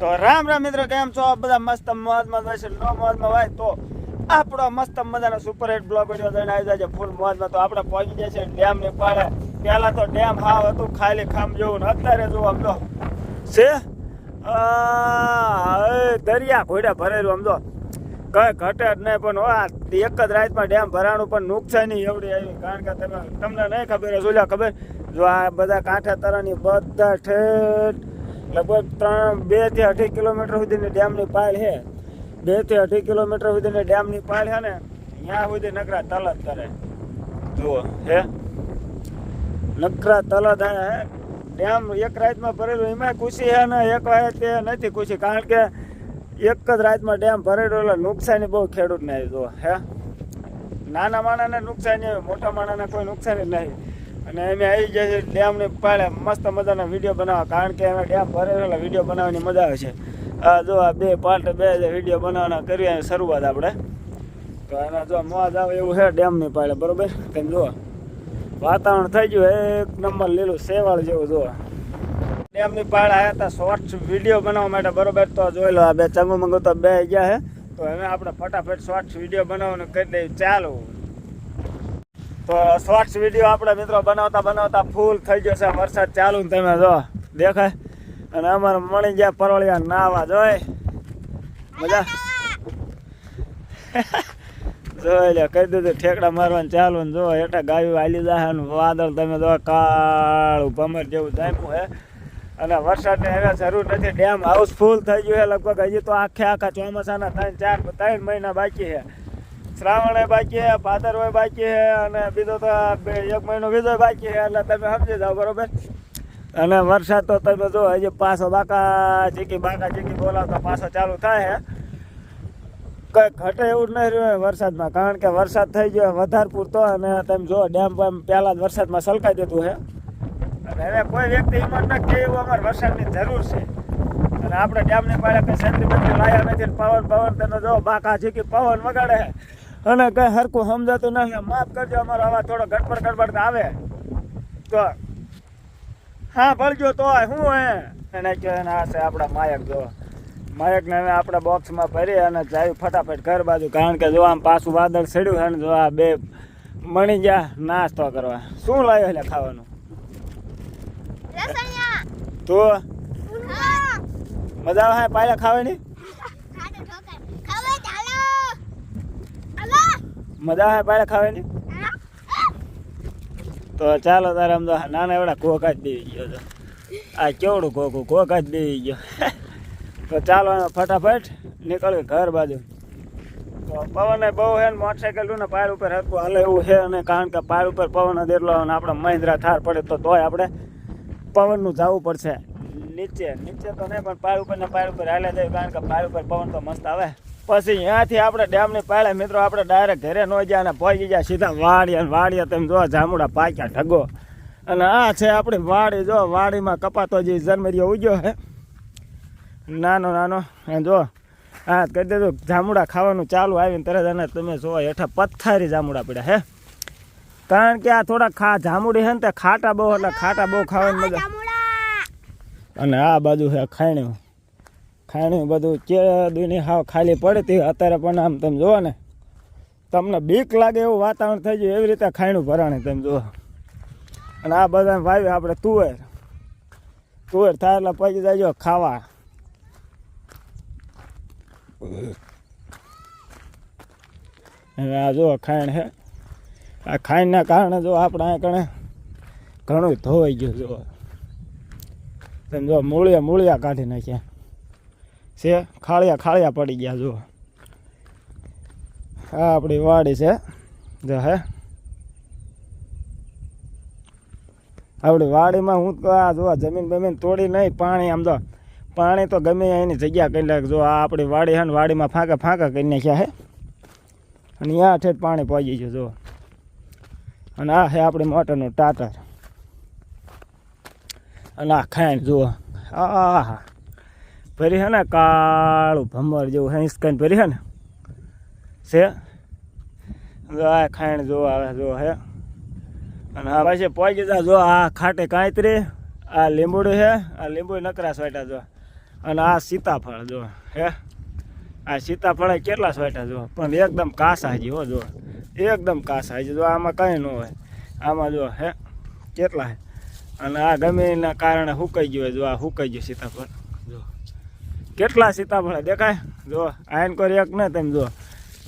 તો રામ રામ મિત્રો, કેમ છો? બધા મસ્ત મોજમાં છે નો મોજમાં હોય તો આપણો મસ્ત મજાનો સુપર હિટ બ્લોગ વીડિયો લઈને આવી જાય ફૂલ મોજમાં. તો આપણે પહોંચી જાય છે ડેમની પાડે પહેલા તો ડેમ હાવ હતું, ખાલી ખામ જેવું ને અત્યારે જો તો છે. દરિયા ઘોડે ભરેલું આમ તો કઈ ઘટે જ નહીં, પણ આ એક જ રાતમાં ડેમ ભરાણું પણ નુકસાની એવડી આવી. કારણ કે તમે, તમને નહીં ખબર હશે ખબર? જો આ બધા કાંઠા તરાની બધા ઠેઠ લગભગ ત્રણ બેથી અઢી કિલોમીટર સુધીની ડેમની પાળ છે. બેથી અઢી કિલોમીટર સુધીની ડેમની પાળ છે ને ત્યાં સુધી નકરા તલત કરે. જુઓ હે? નકરા તલત હે ડેમ એક રાતમાં ભરેલું એમાં ખુશી છે ને એક વાત તે નથી ખુશી કારણ કે એક જ રાતમાં ડેમ ભરેલો એટલે નુકસાની બહુ ખેડૂતને નહીં જુઓ હે? નાના માણાને નુકસાની મોટા માણસને કોઈ નુકસાની જ નહીં. અને અમે આવી જાય છે ડેમની પાળે મસ્ત મજાના વીડિયો બનાવવા. કારણ કે એમાં ડેમ ભરેલા વીડિયો બનાવવાની મજા આવે છે. આ જો આ બે પાર્ટ બે જે વીડિયો બનાવવાના કરીએ શરૂઆત આપણે. તો એના જો મોજ આવે એવું છે ડેમની પાળે બરાબર? તેમ જુઓ? વાતાવરણ થઈ ગયું એક નંબર લીલું સેવાળ જેવું, જુઓ. ડેમની પાળ આવ્યા હતા શોર્ટ્સ વીડિયો બનાવવા માટે, બરોબર? તો જોઈ લો, આ બે ચંગુ મંગુ તો બે ગયા છે. તો હવે આપણે ફટાફટ શોર્ટ્સ વીડિયો બનાવવાનું કરી દઈએ. ચાલો. તો શોર્ટ્સ વીડિયો આપણે મિત્રો બનાવતા બનાવતા ફૂલ થઈ ગયો છે. વરસાદ ચાલુ ને તમે જો, દેખાય? અને અમારે મણી ગયા પરોળિયા નાવા જોય. મજા? જોઈ લે કહી દીધું. ઠેકડા મારવાનું ચાલુ ને જો એટલે ગાયું હાલી જાય ને વાદળ તમે જો, કાળું ભમર જેવું જામ્યું હે. અને વરસાદની હવે જરૂર નથી. ડેમ હાઉસફુલ થઈ ગયું છે લગભગ. હજી તો આખે આખા ચોમાસાના ત્રણ ચાર, ત્રણ મહિના બાકી છે શ્રાવણ બાકી છે હોય બાકી છે અને બીજો તો એક મહિનો બીજો બાકી છે એટલે તમે સમજી જાઓ, બરોબર? અને વરસાદ તો તમે જો, હજી પાછો બાકા ચીકી બાકા ચીકી બોલાવતો પાછો ચાલુ થાય છે કઈ ઘટે એવું નહીં રહ્યું વરસાદમાં, કારણ કે વરસાદ થઈ ગયો વધારે પૂરતો, અને તમે જો ડેમ પણ પહેલા જ વરસાદમાં સલકાઈ દીધું છે અને હવે કોઈ વ્યક્તિ હિંમત ન કે એવું અમારે વરસાદની જરૂર છે. અને આપણે ડેમની પાડે કઈ છત્રી બત્રી લાયા નથી, પવન પવન, તમે જો બાકા ચીકી પવન વગાડે અને કઈ હરખું સમજાતું નથી. માફ કરજો અમારો આવા થોડો ગડબડ ગડબડ આવે. તો હા ભરજો તો શું હે? એને કહો એને આ છે આપણા માયક જો. માયકને હવે આપણે બોક્સમાં ભરી અને જાય ફટાફટ ઘર બાજુ. કારણ કે જો આમ પાછું વાદળ ચડ્યું છે ને જો આ બે મણી ગયા નાસ્તો કરવા. શું લાવ્યો એટલે ખાવાનું? તો? મજા આવે પાયા ખાવાની ખાડે ઠોકર ખાવે ચાલો હાલો મજા આવે પાડે ખાવાની? તો ચાલો તારે આમ તો નાના એવડા કોકા જ દેવી ગયો તો આ કેવડું કોકું, કોકા જ દેવી ગયો. તો ચાલો ફટાફટ નીકળવી ઘર બાજુ. તો પવન બહુ હે મોટરસાઇકલ ને પાર ઉપર હરકું હાલે એવું છે અને કારણ કે પાર ઉપર પવન જ એટલો આપણે મહિન્દ્રા થાર પડે તો તોય આપણે પવનનું જવું પડશે. નીચે નીચે તો નહીં, પણ પાર ઉપર ને પાર ઉપર હાલે જાય કારણ કે પાર ઉપર પવન તો મસ્ત આવે. પછી અહીંયાથી આપણે ડેમની પાળે મિત્રો આપણે ડાયરેક્ટ ઘરે ન ગયા અને પહોંચી ગયા સીધા વાડીએ વાડીએ વાડિયા તમે જો જામુડા પાક્યા ઢગો. અને આ છે આપણી વાડી જો વાડીમાં કપાતો જે જન્મરિયો ઉગ્યો હે. નાનો નાનો જો હા કહી દેજો જામુડા ખાવાનું ચાલુ આવીને તરત અને તમે જો હેઠા પથ્થારી જામુડા પડ્યા હે. કારણ કે આ થોડા ખા જામુડી છે ને તે ખાટા બહુ એટલે ખાટા બહુ ખાવાની મજા અને આ બાજુ છે ખાણ્યું ખાણ્યું બધું ચેદુની હાવ ખાલી પડતી અત્યારે પણ આમ તમે જુઓ ને, તમને બીક લાગે એવું વાતાવરણ થઈ ગયું, એવી રીતે ખાણું ભરાણે તમે જુઓ. અને આ બધા ભાઈ આપણે તુવેર તુવેર થાય એટલે પછી જાય ખાવા. હવે આ જો ખાણ છે આ ખાણના કારણે જો આપણે કણે ઘણું ધોવાઈ ગયું જો તમે જો મૂળિયા મૂળિયા કાઢી નાખ્યા. છે? ખાળિયા ખાળિયા પડી ગયા, જુઓ. આ આપણી વાડી છે. જો હે. આપણી વાડીમાં હું તો આ જો જમીન બમીન તોડી નહીં, પાણી આમ તો, પાણી તો ગમે એની જગ્યા કરી નાખ. જો આ આપણી વાડી છે ને વાડીમાં ફાંકા ફાંકા કરી નાખ્યા હે. અને ત્યાં ઠેઠ પાણી પહોંચી ગયું જો અને આ છે આપણી મોટરનું ટાટર. અને આ ખાઈને જુઓ. આ આહા ભરી હે ને, કાળું ભમર જેવું હિંસકાઈને ભરી હે ને? છે? આ ખાઈને જો આવે, જો હે. અને આ પાછી પહોંચી જા જો આ ખાટે કાંતરી, આ લીંબુડું છે આ લીંબુ નકરા સોટા જો. અને આ સીતાફળ જો હે. આ સીતાફળ કેટલા સ્વેટા જો, પણ એકદમ કાસા હાજી હો જો. એકદમ કાસા હજી જો, આમાં કંઈ ન હોય. આમાં જો હે, કેટલા હે. અને આ ગમેના કારણે હુકાઈ ગયું હોય. જો, આ હુકાઈ ગયું સીતાફળ. કેટલા સીતાફળ દેખાય? જો, આયન કરી એક ને તેમ જો.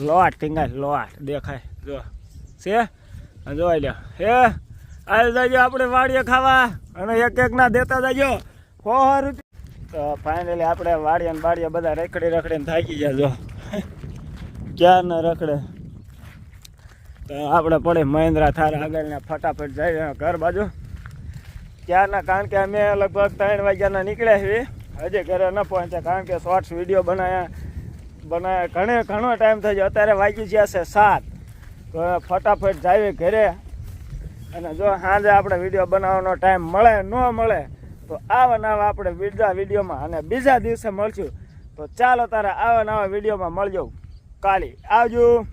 લોટ ટીંગાય લોટ દેખાય. જો. છે? જોઈ લ્યો હે? આવી જાજો આપણે વાડીએ ખાવા. અને એક એક ના દેતા જાજો. હો રૂપિયા. તો ફાઇનલી આપણે વાડીએ ને બાડીએ બધા રખડી રખડીને થાકી ગયા જો. ક્યાં ના રખડે. તો આપણે પડે મહેન્દ્રા થાર આગળના ફટાફટ જાય ઘર બાજુ. ક્યારના? કારણ કે અમે લગભગ ત્રણ વાગ્યાના નીકળ્યા છીએ. હજી ઘરે ન પહોંચ્યા કારણ કે શોર્ટ્સ વીડિયો બનાવ્યા બનાવ્યા ઘણે, ઘણો ટાઈમ થઈ ગયો. અત્યારે વાગી ગયા છે સાત. તો ફટાફટ જઈએ ઘરે. અને જો સાંજે આપણે વીડિયો બનાવવાનો ટાઈમ મળે, ન મળે, તો આવા નવા આપણે બીજા વિડીયોમાં અને બીજા દિવસે મળશું. તો ચાલો તારે આવા નવા વિડીયોમાં મળજો. કાલી, આવજો.